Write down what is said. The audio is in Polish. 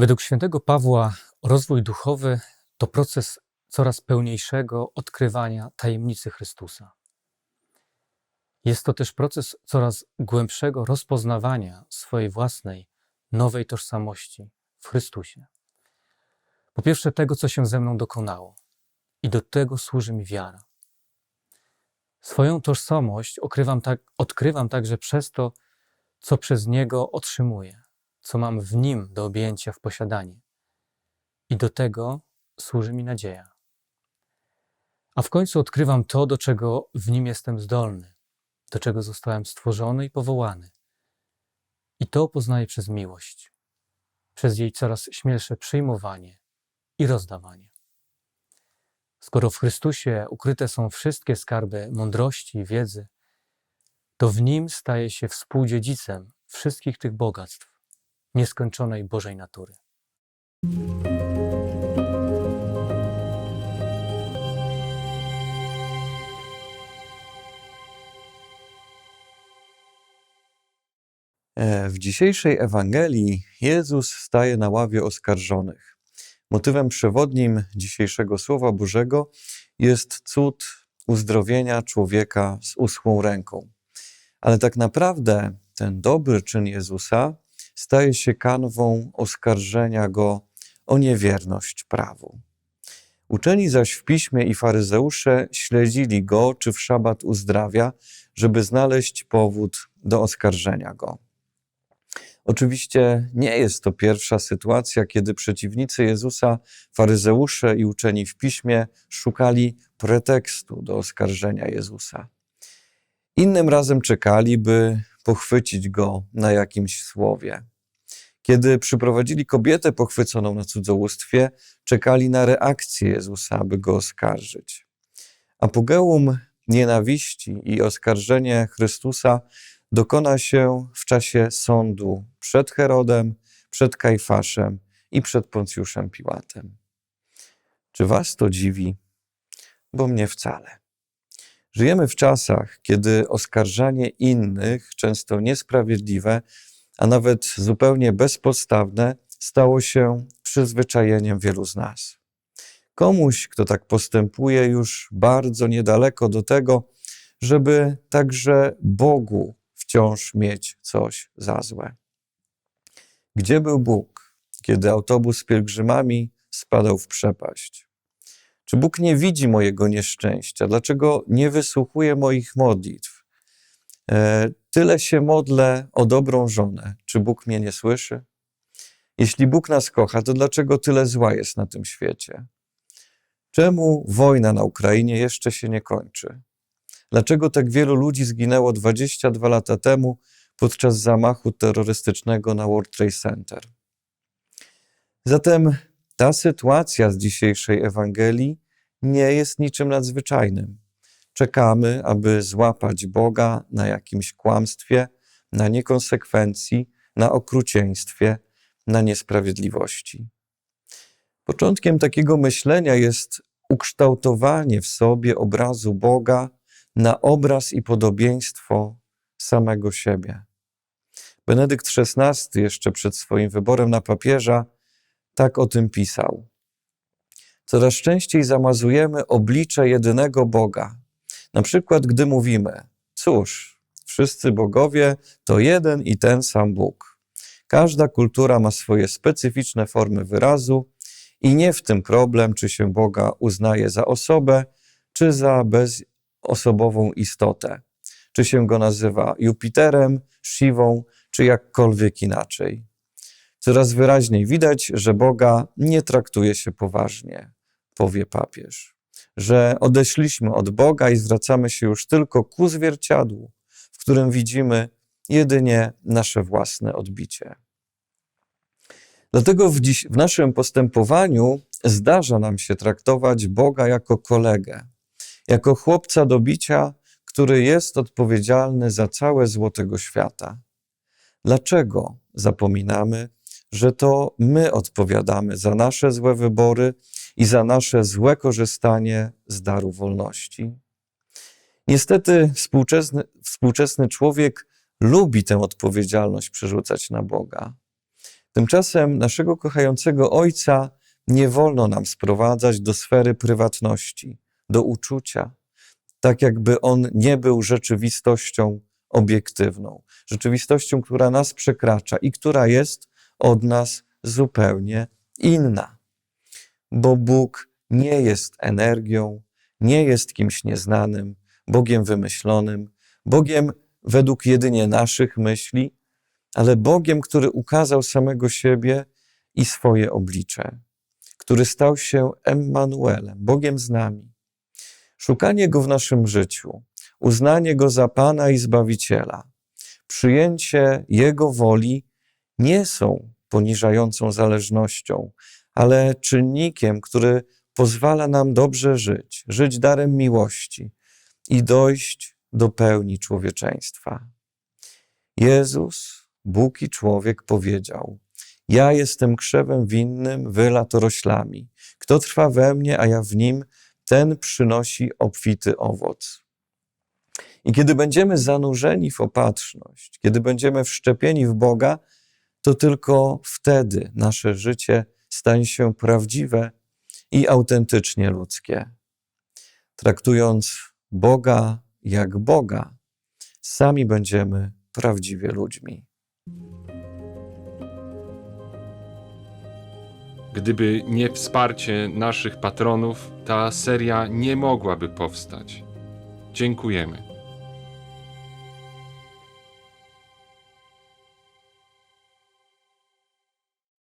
Według świętego Pawła rozwój duchowy to proces coraz pełniejszego odkrywania tajemnicy Chrystusa. Jest to też proces coraz głębszego rozpoznawania swojej własnej, nowej tożsamości w Chrystusie. Po pierwsze, tego, co się ze mną dokonało, i do tego służy mi wiara. Swoją tożsamość tak, odkrywam także przez to, co przez Niego otrzymuję, co mam w Nim do objęcia w posiadanie. I do tego służy mi nadzieja. A w końcu odkrywam to, do czego w Nim jestem zdolny, do czego zostałem stworzony i powołany. I to poznaję przez miłość, przez jej coraz śmielsze przyjmowanie i rozdawanie. Skoro w Chrystusie ukryte są wszystkie skarby mądrości i wiedzy, to w Nim staje się współdziedzicem wszystkich tych bogactw nieskończonej Bożej natury. E, W dzisiejszej Ewangelii Jezus staje na ławie oskarżonych. Motywem przewodnim dzisiejszego Słowa Bożego jest cud uzdrowienia człowieka z uschłą ręką. Ale tak naprawdę ten dobry czyn Jezusa staje się kanwą oskarżenia go o niewierność prawu. Uczeni zaś w piśmie i faryzeusze śledzili go, czy w szabat uzdrawia, żeby znaleźć powód do oskarżenia go. Oczywiście nie jest to pierwsza sytuacja, kiedy przeciwnicy Jezusa, faryzeusze i uczeni w piśmie szukali pretekstu do oskarżenia Jezusa. Innym razem czekali, by pochwycić go na jakimś słowie. Kiedy przyprowadzili kobietę pochwyconą na cudzołóstwie, czekali na reakcję Jezusa, aby go oskarżyć. Apogeum nienawiści i oskarżenie Chrystusa dokona się w czasie sądu przed Herodem, przed Kajfaszem i przed Poncjuszem Piłatem. Czy was to dziwi? Bo mnie wcale. Żyjemy w czasach, kiedy oskarżanie innych, często niesprawiedliwe, a nawet zupełnie bezpodstawne, stało się przyzwyczajeniem wielu z nas. Komuś, kto tak postępuje, już bardzo niedaleko do tego, żeby także Bogu wciąż mieć coś za złe. Gdzie był Bóg, kiedy autobus z pielgrzymami spadał w przepaść? Czy Bóg nie widzi mojego nieszczęścia? Dlaczego nie wysłuchuje moich modlitw? E, tyle się modlę o dobrą żonę. Czy Bóg mnie nie słyszy? Jeśli Bóg nas kocha, to dlaczego tyle zła jest na tym świecie? Czemu wojna na Ukrainie jeszcze się nie kończy? Dlaczego tak wielu ludzi zginęło 22 lata temu podczas zamachu terrorystycznego na World Trade Center? Zatem ta sytuacja z dzisiejszej Ewangelii nie jest niczym nadzwyczajnym. Czekamy, aby złapać Boga na jakimś kłamstwie, na niekonsekwencji, na okrucieństwie, na niesprawiedliwości. Początkiem takiego myślenia jest ukształtowanie w sobie obrazu Boga na obraz i podobieństwo samego siebie. Benedykt XVI jeszcze przed swoim wyborem na papieża tak o tym pisał. Coraz częściej zamazujemy oblicze jedynego Boga. Na przykład, gdy mówimy: Cóż, wszyscy bogowie to jeden i ten sam Bóg. Każda kultura ma swoje specyficzne formy wyrazu i nie w tym problem, czy się Boga uznaje za osobę, czy za bezosobową istotę, czy się go nazywa Jupiterem, Siwą, czy jakkolwiek inaczej. Coraz wyraźniej widać, że Boga nie traktuje się poważnie, powie papież, że odeszliśmy od Boga i zwracamy się już tylko ku zwierciadłu, w którym widzimy jedynie nasze własne odbicie. Dlatego w, dziś, w naszym postępowaniu zdarza nam się traktować Boga jako kolegę, jako chłopca do bicia, który jest odpowiedzialny za całe zło tego świata. Dlaczego zapominamy, że to my odpowiadamy za nasze złe wybory i za nasze złe korzystanie z daru wolności? Niestety współczesny, współczesny człowiek lubi tę odpowiedzialność przerzucać na Boga. Tymczasem naszego kochającego Ojca nie wolno nam sprowadzać do sfery prywatności, do uczucia, tak jakby On nie był rzeczywistością obiektywną, rzeczywistością, która nas przekracza i która jest od nas zupełnie inna. Bo Bóg nie jest energią, nie jest kimś nieznanym, Bogiem wymyślonym, Bogiem według jedynie naszych myśli, ale Bogiem, który ukazał samego siebie i swoje oblicze, który stał się Emmanuelem, Bogiem z nami. Szukanie Go w naszym życiu, uznanie Go za Pana i Zbawiciela, przyjęcie Jego woli nie są poniżającą zależnością, ale czynnikiem, który pozwala nam dobrze żyć, żyć darem miłości i dojść do pełni człowieczeństwa. Jezus, Bóg i człowiek powiedział: Ja jestem krzewem winnym, wy latoroślami. Kto trwa we mnie, a ja w nim, ten przynosi obfity owoc. I kiedy będziemy zanurzeni w opatrzność, kiedy będziemy wszczepieni w Boga, to tylko wtedy nasze życie stanie się prawdziwe i autentycznie ludzkie. Traktując Boga jak Boga, sami będziemy prawdziwie ludźmi. Gdyby nie wsparcie naszych patronów, ta seria nie mogłaby powstać. Dziękujemy.